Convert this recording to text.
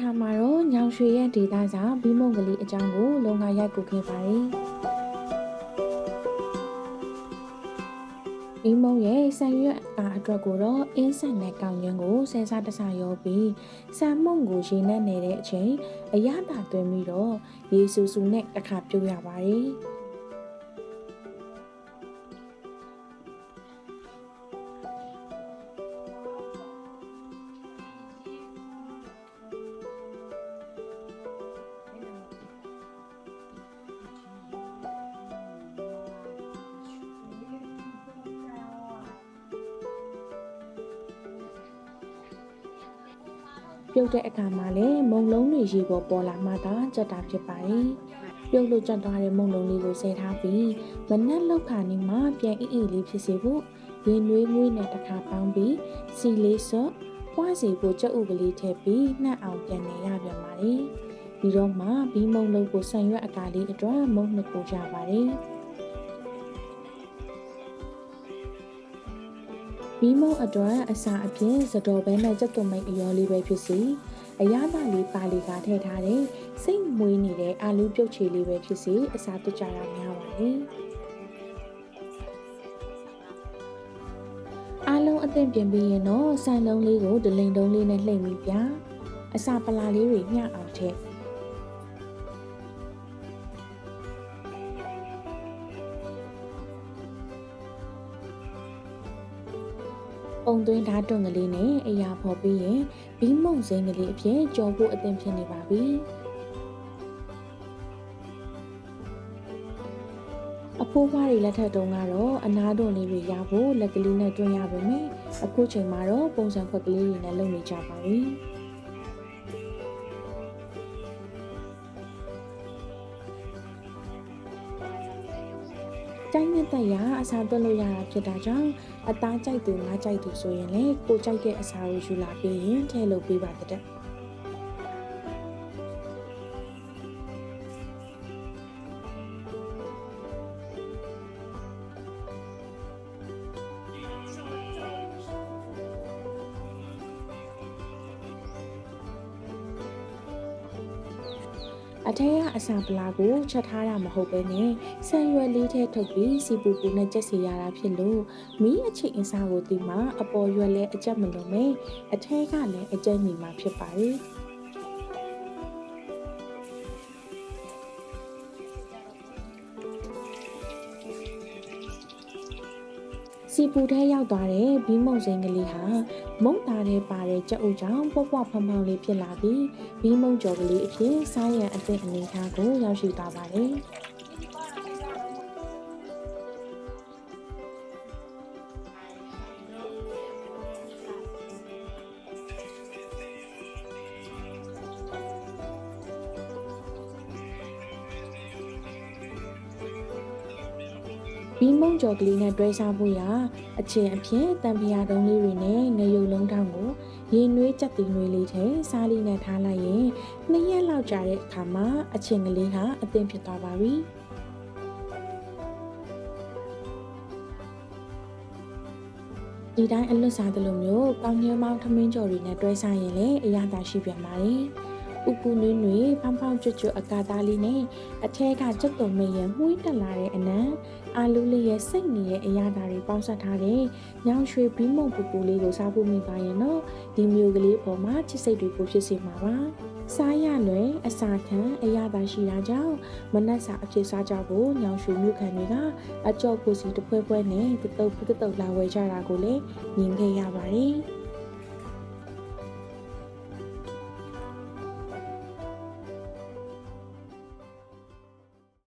ခါမှာတော့ညောင်ရွှေရဲ့ဒေတာဆောင်ဘီမုံကလေးအကြောင်းကိုလုံငါရိုက်ကူခဲ့ပါတယ်။ဘီမုံရဲ့ဆန်ရွက်အအတွက်ကိုတော့အင်းဆန်နဲ့ကောင်းရင်းကိုဆဲစားတဆရောပြီးဆန်မုံကိုရေနဲ့နေတဲ့အချိန်အရသာသွင်းပြီးတော့ရေဆူဆူနဲ့တစ်ခါပြုတ်ရပါတယ်။ ပြုတ်တဲ့အခါမှာလည်းမုံလုံးတွေရေပေါ်ပေါ်လာမှသာကြက်တာဖြစ်ပါတယ်။ပြုတ်လို့ကြက်သွားတဲ့မုံလုံးလေးကိုဆဲထားပြီးမနက်လောက်ခါနေမှပြန်အေးအေးလေးဖြစ်စေဖို့ရေနွေးငွေးနဲ့တစ်ခါပေါင်းပြီးစီလေးစော့ပွားစီဖို့ကြက်ဥကလေးထည့်ပြီးနှက်အောင်ပြန်နေရပြန်ပါတယ်။ပြီးတော့မှဘီးမုံလုံးကိုဆန်ရွက်အကာလေးအတွက်မုံနှစ်ကိုရပါတယ်။ ဘီးမုံအတွက်အစာအပြင်စတော်ဘဲနဲ့ကြက်သွမိတ်အရောလေးပဲဖြစ်စီအရသာလေးပါလီကထည့်ထားတဲ့စိတ်မွေးနေတဲ့အာလူပြုတ်ချေလေးပဲဖြစ်စီအစာတွကြတာများပါတယ်အားလုံးအသင့်ပြင်ပြီးရင်တော့ဆန်လုံးလေးကိုဒလိန်တုံးလေးနဲ့လှိမ့်ပြီးပြအစာပလာလေးတွေမျှအောင်ထည့် ပုံသွင်းဓာတ်တွန့်ကလေးနဲ့အရာဖော်ပြီးရင်ဘီးမုံစိမ်းကလေးအဖြစ်ကြော်ဖို့အသင့်ဖြစ်နေပါပြီအဖိုးဖွားတွေလက်ထက်တုန်းကတော့အနားတွန့်လေးတွေရဖို့လက်ကလေးနဲ့တွင်းရပါမယ်အခုချိန်မှာတော့ပုံစံခွက်ကလေးတွေနဲ့လုပ်နေကြပါပြီ ကျိုင်းနဲ့တက်ရအစားသွက်လို့ရတာဖြစ်တာကြောင့်အသားကြိုက်သူငါကြိုက်သူဆိုရင်လေကိုကြိုက်တဲ့အစာကိုယူလာပြီးရင်ထည့်လို့ပေးပါတဲ့ အထက်ကအစာပလာကိုချက်ထားတာမဟုတ်ပဲနဲ့ဆန်ရွက်လေးထဲထုတ်ပြီးစီပူပူနဲ့ကြက်စီရတာဖြစ်လို့မီးအချိန်အစားကိုတီးမှအပေါ်ရွက်လဲအကြက်မလုံးမဲအထက်ကလည်းအကြက်ညီမှာဖြစ်ပါတယ် စီပူထဲရောက်သွားတဲ့ဘီးမုံစိန်ကလေးဟာမုံသားထဲပါတဲ့ကြက်ဥကြောင့်ပွားပွားဖောင်ဖောင်လေးဖြစ်လာပြီးဘီးမုံကြော်ကလေးအဖြစ်စားရန်အသင့်အနေထားကိုရောက်ရှိသွားပါတယ်။ ဘီးမုံကြော်ကလေးနဲ့တွဲစားဖို့ရာအချင်းအဖြစ်တံပြာတုံးလေးတွေနဲ့ငရုတ်လုံးထောင်းကိုရေနွေးကြက်တီနွေးလေးထဲစားလေးနဲ့ထားလိုက်ရင်နှစ်ရက်လောက်ကြာတဲ့အခါမှာအချင်းကလေးဟာအသင့်ဖြစ်သွားပါပြီဒီတိုင်းအလွတ်စားသလိုမျိုးကောင်းညမောင်းထမင်းကြော်တွေနဲ့တွဲစားရင်လည်းအရသာရှိပြန်ပါတယ်။ ဥပူနွေးနွေးဖောင်းဖောင်းကျွတ်ကျွတ်အကာသားလေးနဲ့အထဲကကြက်သွန်မရမှုှတက်လာတဲ့အနံအာလူလေးရဲ့စိတ်နေရဲ့အရာဓာတ်တွေပေါင်းစပ်ထားတဲ့ညောင်ရွှေဘီးမုံပူပူလေးကိုစားဖို့မိပါရင်တော့ဒီမျိုးကလေးပေါ်မှာချစ်စိတ်တွေကိုဖြစ်စေမှာပါစားရလွယ်အစာခံအရာသာရှိတာကြောင့်မနက်စာအဖြစ်စားကြဖို့ညောင်ရွှေမြို့ခံတွေကအကြော့ကိုစီတစ်ဖွဲဖွဲနဲ့တတုပ်ပတုပ်လာဝယ်ကြတာကိုလည်းမြင်ခဲ့ရပါတယ်